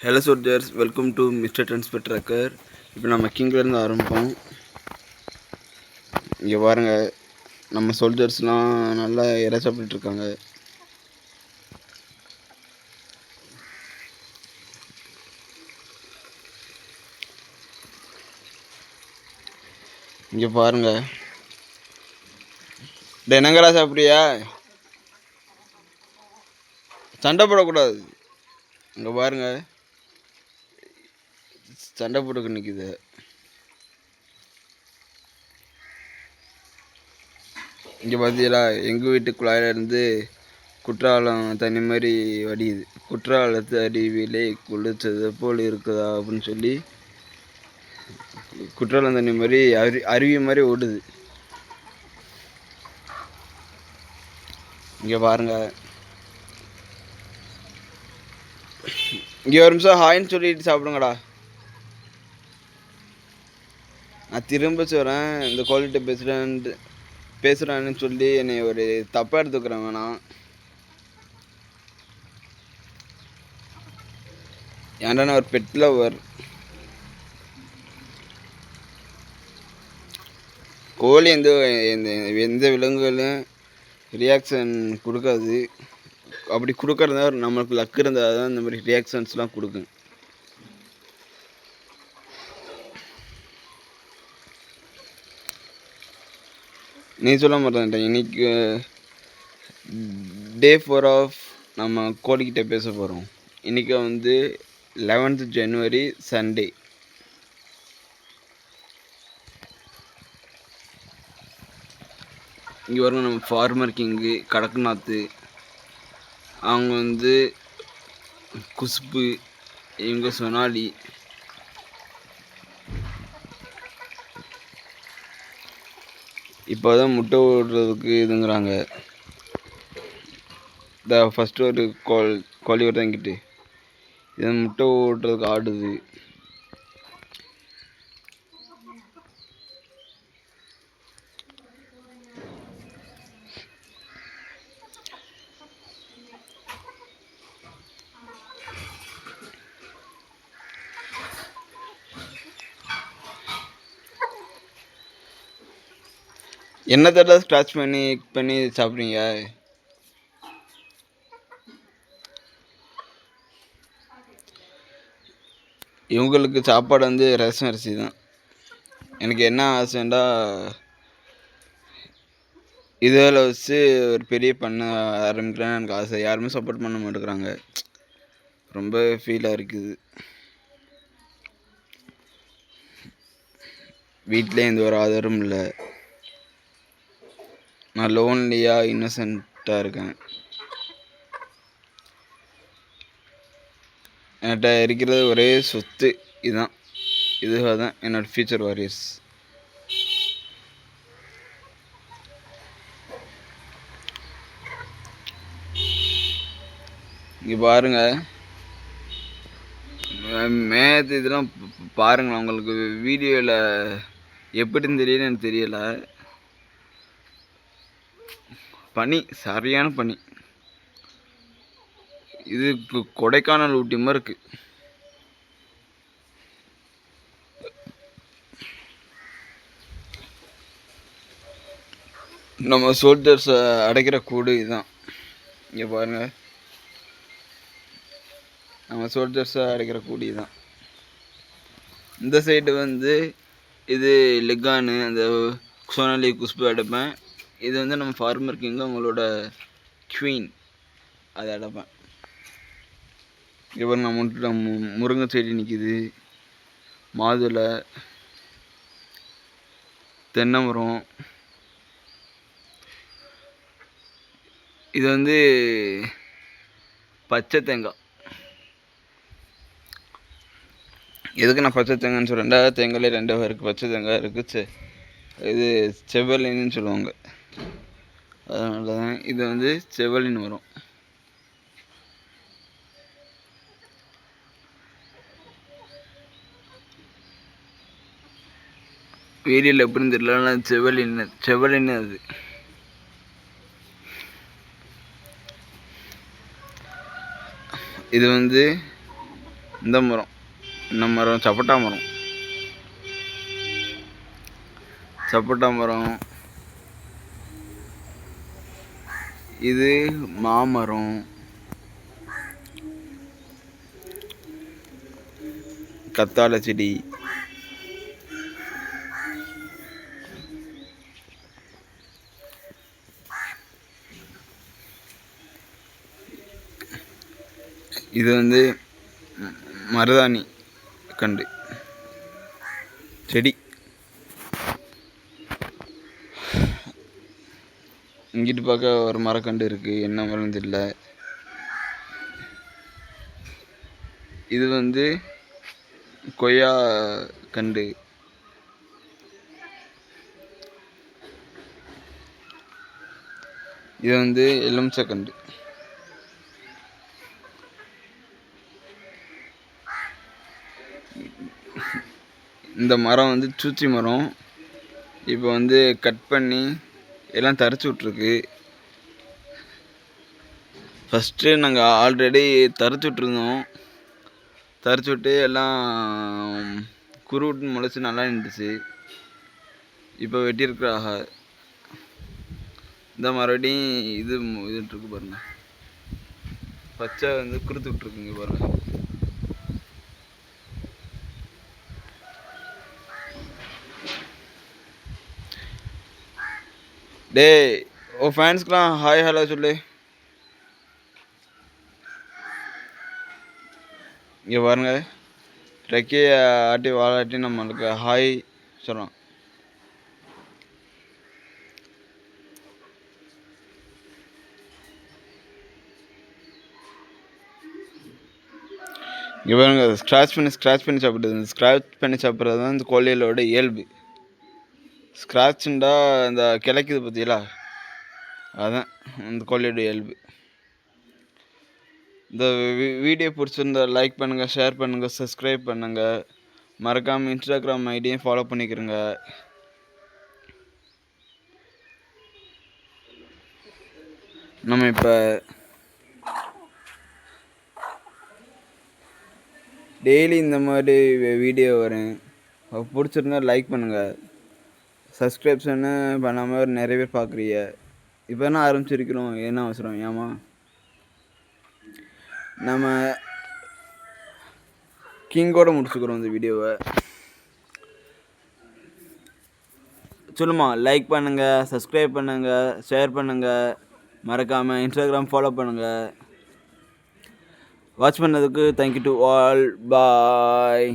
Hello soldiers welcome to mister transfer trucker இப்போ நம்ம கிங்லேருந்து ஆரம்பிப்போம். இங்கே பாருங்க நம்ம சோல்ஜர்ஸ்லாம் நல்லா இறை சாப்பிட்டுட்டு இருக்காங்க. இங்கே பாருங்க. தினங்கரா சாப்பிட்றியா? சண்டை போடக்கூடாது. இங்கே பாருங்கள் சண்டை போட்டுக்கு நிற்குது இங்கே பார்த்தீங்களா எங்கள் வீட்டு குழாயிலேருந்து குற்றாலம் தண்ணி மாதிரி வடியுது. குற்றாலத்து அருவியிலே குளிச்சது போல் இருக்குதா அப்படின்னு சொல்லி குற்றாலம் தண்ணி மாதிரி அரு அருவி மாதிரி ஓடுது. இங்கே பாருங்க. இங்கே ஒரு நிமிஷம் ஹாய்ன்னு சொல்லிட்டு சாப்பிடுங்கடா. நான் திரும்ப சொல்கிறேன் இந்த குவாலிட்டி பேசுகிறேன்ட்டு பேசுகிறான்னு சொல்லி என்னை ஒரு தப்பாக எடுத்துக்கிறேன் வேணாம் ஏன்டா நான் ஒரு பெட் லவர் கோழி எந்த எந்த எந்த விலங்குகளும் ரியாக்ஷன் கொடுக்காது. அப்படி கொடுக்கறதா நம்மளுக்கு லக் இருந்தால் தான் இந்த மாதிரி ரியாக்ஷன்ஸ்லாம் கொடுக்கும். நீ சொல்ல மாட்டேன் இன்னைக்கு டே ஃபோர் ஆஃப் நம்ம கோழிக்கிட்ட பேச போகிறோம் இன்றைக்கி வந்து லெவன்த் ஜனவரி சண்டே இங்கே வரும் நம்ம ஃபார்மர் கிங்கு கடக்நாத்து அவங்க வந்து குசுப்பு இவங்க சொனாலி. இப்போ தான் முட்டை விடுறதுக்கு இதுங்கிறாங்க. இந்த ஃபஸ்ட்டு ஒரு கோல் கோழி வருது என்கிட்ட. இது முட்டை விடுறதுக்கு ஆடுது. என்ன தடவை ஸ்க்ராட்ச் பண்ணி பண்ணி சாப்பிட்றீங்க? இவங்களுக்கு சாப்பாடு வந்து ரேஷன் அரிசி தான். எனக்கு என்ன ஆசைண்டா இதில் வச்சு ஒரு பெரிய பண்ண ஆரம்பிக்கலான்னு எனக்கு ஆசை. யாருமே சப்போர்ட் பண்ண மாட்டேங்கிறாங்க. ரொம்ப ஃபீலாக இருக்குது. வீட்டிலே எந்த ஒரு ஆதாரமும் இல்லை. நான் லோன்லியாக இன்னசென்ட்டாக இருக்கேன். என்கிட்ட இருக்கிறது ஒரே சொத்து இதுதான் இதுவாக தான் என்னோடய ஃப்யூச்சர் வாரியர்ஸ் இங்கே பாருங்கள் மேத்து இதெல்லாம் பாருங்களேன் உங்களுக்கு வீடியோவில் எப்படின்னு தெரியல எனக்கு தெரியலை. பனி சரியான பனி. இது இப்போ கொடைக்கானல் ஊட்டி மாதிரி இருக்கு. நம்ம சோல்ஜர்ஸை அடைக்கிற கூடு இதுதான். இங்கே பாருங்க. நம்ம சோல்ஜர்ஸை அடைக்கிற கூடு இதுதான். இந்த சைடு வந்து இது லெக்கானு அந்த சோனாலி குஷ்பு அடைப்பேன். இது வந்து நம்ம ஃபார்மர் கிங் அவங்களோட குவீன் அதை அடைப்பேன். இவர் நம்ம முட்டு- முருங்கை செடி நிற்கிது மாதுளை தென்னை மரம். இது வந்து பச்சை தேங்காய். எதுக்கு நான் பச்சை தேங்காய்னு சொல்கிறேன் ரெண்டாவது தேங்காயிலே ரெண்டாவது இருக்குது பச்சை தேங்காய் இருக்குது செ இது செவ்வலின்னு சொல்லுவாங்க. அதனால தான் இது வந்து செவலின் வரும். வீடியோவில் எப்படின்னு தெரியல ஆனால் செவலின் செவலின் அது. இது வந்து இந்த மரம் இந்த மரம் சப்போட்டா மரம். சப்போட்டா மரம் இது மாமரம். கத்தாழை செடி. இது வந்து மருதாணி கண்டு. செடி. இங்கிட்டு பார்க்க ஒரு மரக்கண்டு இருக்குது என்ன மரம்னு தெரியல. இது வந்து கொய்யா கண்டு. இது வந்து எலுமிச்சக்கண்டு இந்த மரம் வந்து சூச்சி மரம். இப்போ வந்து கட் பண்ணி எல்லாம் தரிச்சு விட்ருக்கு ஃபஸ்ட்டு நாங்கள் ஆல்ரெடி தரிச்சு விட்ருந்தோம் தரிச்சு விட்டு எல்லாம் குருவிட்டு முளைச்சி நல்லா நின்றுச்சு. இப்போ வெட்டியிருக்கிறாங்க. இந்த மறுபடியும் இது இதுட்டுருக்கு பாருங்கள் பாருங்க. பச்சை வந்து குருத்து விட்ருக்குங்க பாருங்கள் டேய் ஓ ஃபேன்ஸ்க்குலாம் ஹாய் ஹலோ சொல்லு. இங்கே பாருங்க. ரெக்கையை ஆட்டி வாழாட்டி நம்மளுக்கு ஹாய் சொல்கிறோம் இங்கே பாருங்க ஸ்க்ராட்ச் பண்ணி ஸ்க்ராச் பண்ணி சாப்பிட்றது ஸ்க்ராச் பண்ணி சாப்பிட்றது தான் இந்த கோழிகளோட இயல்பு. ஸ்க்ராட்சுண்டா இந்த கிளைக்குது பார்த்தீங்களா அதான் இந்த கோழியோட இயல்பு. இந்த வீடியோ பிடிச்சிருந்தா லைக் பண்ணுங்கள் ஷேர் பண்ணுங்கள் சப்ஸ்கிரைப் பண்ணுங்கள் மறக்காமல் இன்ஸ்டாகிராம் ஐடியும் ஃபாலோ பண்ணிக்கிறேங்க நம்ம இப்போ டெய்லி இந்த மாதிரி வீடியோ வரும். பிடிச்சிருந்தா லைக் பண்ணுங்கள் சப்ஸ்கிரிப்ஷனு பண்ணாமல் நிறைய பேர் பார்க்குறீங்க இப்போ தான் ஆரம்பிச்சிருக்கிறோம். என்ன அவசரம்? ஏமா நம்ம கிங்கோட முடிச்சுக்கிறோம் இந்த வீடியோவை. சொல்லுமா லைக் பண்ணுங்கள் சப்ஸ்கிரைப் பண்ணுங்கள் ஷேர் பண்ணுங்கள் மறக்காமல் இன்ஸ்டாகிராம் ஃபாலோ பண்ணுங்கள் வாட்ச் பண்ணதுக்கு thank you to all bye